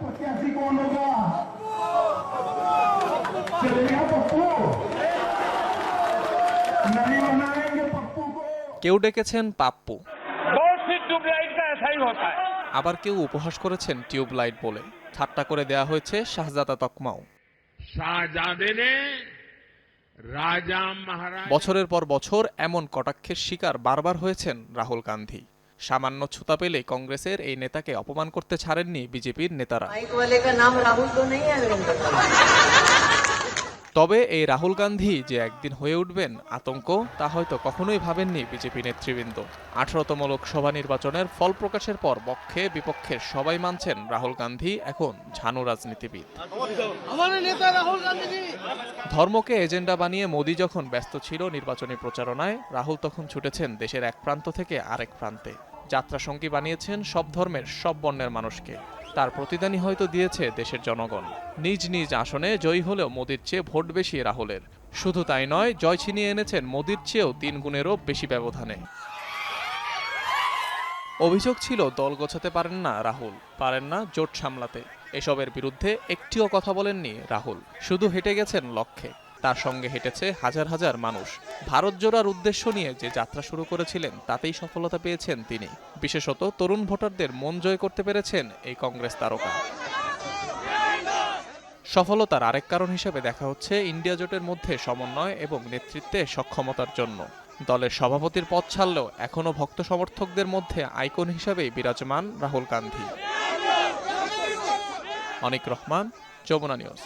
porque assim como no lugar. Se le papu. কেউ ডেকেছেন পাপ্পু আবার কেউ উপহাস করেছেন টিউব লাইট বলে ঠাট্টা করে দেয়া হয়েছে শাহজাদা তকমাও বছরের পর বছর এমন কটাক্ষের শিকার বারবার হয়েছেন রাহুল গান্ধী সামান্য ছুতা পেলে কংগ্রেসের এই নেতাকে অপমান করতে ছাড়েননি বিজেপির নেতারা। তবে এই রাহুল গান্ধী যে একদিন হয়ে উঠবেন আতঙ্ক তা হয়তো কখনোই ভাবেননি বিজেপি নেতৃবৃন্দ। আঠারোতম লোকসভা নির্বাচনের ফল প্রকাশের পর পক্ষে বিপক্ষের সবাই মানছেন রাহুল গান্ধী এখন ঝানু রাজনীতিবিদ। ধর্মকে এজেন্ডা বানিয়ে মোদী যখন ব্যস্ত ছিল নির্বাচনী প্রচারণায় রাহুল তখন ছুটেছেন দেশের এক প্রান্ত থেকে আরেক প্রান্তে। যাত্রা সঙ্গী বানিয়েছেন সব ধর্মের, সব বর্ণের মানুষকে। তার প্রতিদানই হয়তো দিয়েছে দেশের জনগণ। নিজ নিজ আসনে জয়ী হলেও মোদির চেয়ে ভোট বেশি রাহুলের। শুধু তাই নয়, জয় ছিনিয়ে এনেছেন মোদির চেয়েও তিন গুণেরও বেশি ব্যবধানে। অভিযোগ ছিল, দল গোছাতে পারেন না রাহুল, পারেন না জোট সামলাতে। এসবের বিরুদ্ধে একটিও কথা বলেননি রাহুল। শুধু হেঁটে গেছেন লক্ষ্যে। তার সঙ্গে হেঁটেছে হাজার হাজার মানুষ। ভারত জোড়ার উদ্দেশ্য নিয়ে যে যাত্রা শুরু করেছিলেন, তাতেই সফলতা পেয়েছেন তিনি। বিশেষত তরুণ ভোটারদের মন জয় করতে পেরেছেন এই কংগ্রেস তারকা। সফলতার আরেক কারণ হিসেবে দেখা হচ্ছে ইন্ডিয়া জোটের মধ্যে সমন্বয় এবং নেতৃত্বে সক্ষমতার জন্য। দলের সভাপতির পদ ছাড়লেও এখনও ভক্ত সমর্থকদের মধ্যে আইকন হিসাবেই বিরাজমান রাহুল গান্ধী। অনিক রহমান, যমুনা নিউজ।